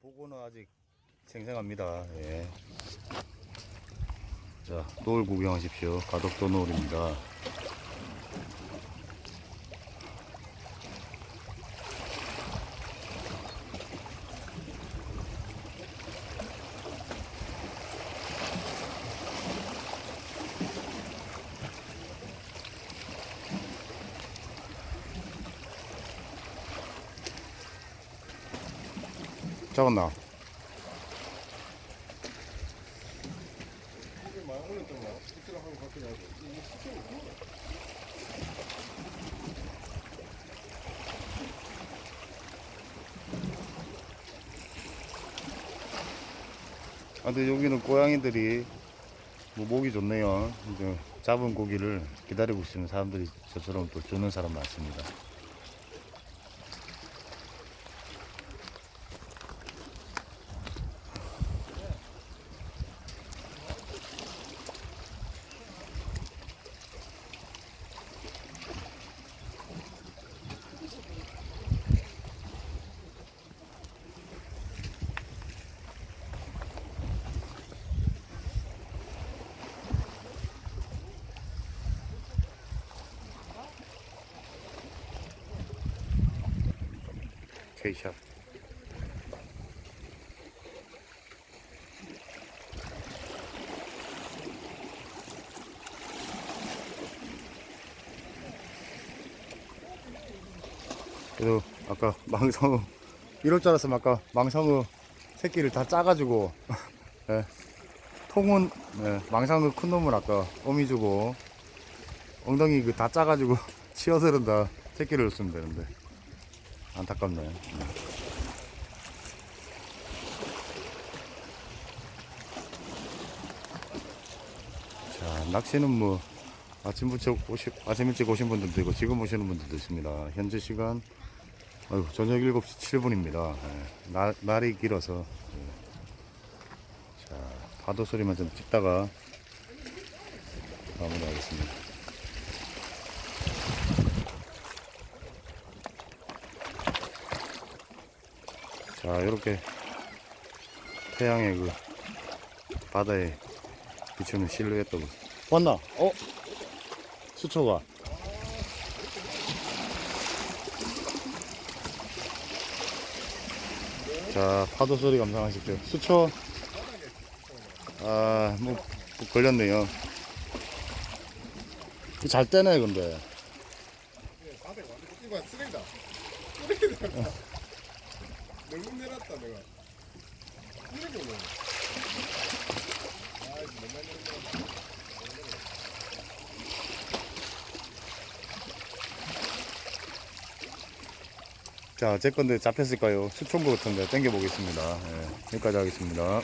보고는 아직 생생합니다. 예. 자, 노을 구경하십시오. 가덕도 노을입니다. 잡았나? 아, 근데 여기는 고양이들이 뭐 목이 좋네요. 이제 잡은 고기를 기다리고 있으면 사람들이 저처럼 또 주는 사람 많습니다. 케이샵. 그래도 아까 망상어 이럴 줄 알았으면 아까 망상어 새끼를 다 짜가지고 예, 통은 예, 망상어 큰 놈을 아까 어미 주고 엉덩이 그 다 짜가지고 치어들은다 새끼를 줬으면 되는데 안타깝네. 자, 낚시는 뭐 아침부터 오시, 아침 일찍 오신 분들도 있고 지금 오시는 분들도 있습니다. 현재 시간 아이고, 저녁 7시 7분입니다. 날, 날이 길어서 예. 자, 파도 소리만 좀 찍다가 마무리하겠습니다. 자, 이렇게 태양의 그 바다에 비추는 실루엣도 봤나? 어? 수초가 자, 파도 소리 감상하십시오. 수초 아, 뭐, 뭐 걸렸네요. 잘 떼네, 근데. 이거 쓰레기다. 쓰레기다. 너무 내렸다 내가. 쓰레기 오네. 아 이거 너무 많이 내렸다. 자, 제 건데 잡혔을까요? 것 같은데 땡겨보겠습니다. 예, 여기까지 하겠습니다.